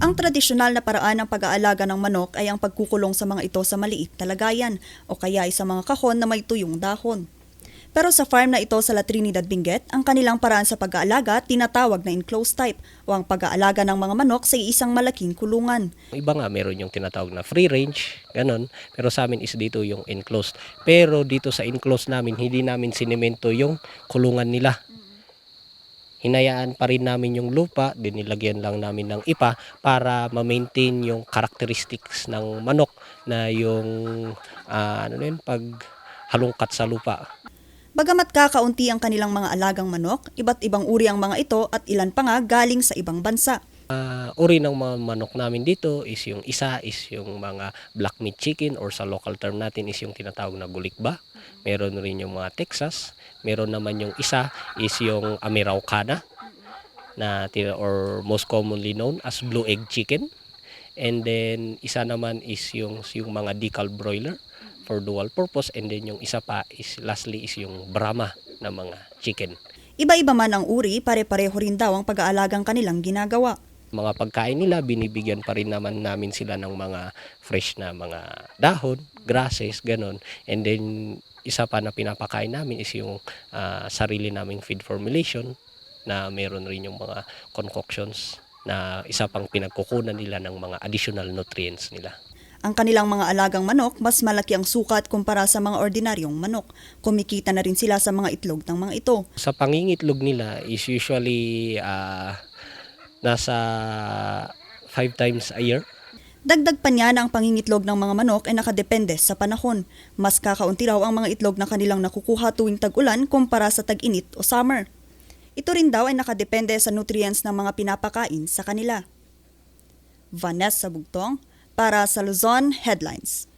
Ang tradisyonal na paraan ng pag-aalaga ng manok ay ang pagkukulong sa mga ito sa maliit na lagayan o kaya ay sa mga kahon na may tuyong dahon. Pero sa farm na ito sa La Trinidad Benguet, ang kanilang paraan sa pag-aalaga tinatawag na enclosed type o ang pag-aalaga ng mga manok sa isang malaking kulungan. Iba nga meron yung tinatawag na free range, ganun. Pero sa amin is dito yung enclosed. Pero dito sa enclosed namin, hindi namin sinemento yung kulungan nila. Hinayaan pa rin namin yung lupa, dinilagyan lang namin ng ipa para ma-maintain yung characteristics ng manok na yung ah, ano na yun, pag halungkat sa lupa. Bagamat kakaunti ang kanilang mga alagang manok, iba't ibang uri ang mga ito at ilan pa nga galing sa ibang bansa. Ah, uri ng mga manok namin dito is yung isa is yung mga black meat chicken or sa local term natin is yung tinatawag na gulikba. Meron rin yung mga Texas. Meron naman yung isa is yung Amiraucana na or most commonly known as blue egg chicken. And then isa naman is yung yung mga decal broiler for dual purpose and then yung isa pa is lastly is yung Brahma na mga chicken. Iba-iba man ang uri, pare-pareho rin daw ang pag-aalagang kanilang ginagawa. Mga pagkain nila, binibigyan pa rin naman namin sila ng mga fresh na mga dahon, grasses, ganun. And then, isa pa na pinapakain namin is yung ah, sarili naming feed formulation na meron rin yung mga concoctions na isa pang pinagkukunan nila ng mga additional nutrients nila. Ang kanilang mga alagang manok, mas malaki ang sukat kumpara sa mga ordinaryong manok. Kumikita na rin sila sa mga itlog ng mga ito. Sa pangingitlog nila is usually ah, nasa five times a year Dagdag pa niya na ang pangingitlog ng mga manok ay nakadepende sa panahon. Mas kakaunti raw ang mga itlog na kanilang nakukuha tuwing tag-ulan kumpara sa tag-init o summer. Ito rin daw ay nakadepende sa nutrients ng mga pinapakain sa kanila. Vanessa Bugtong para sa Luzon Headlines.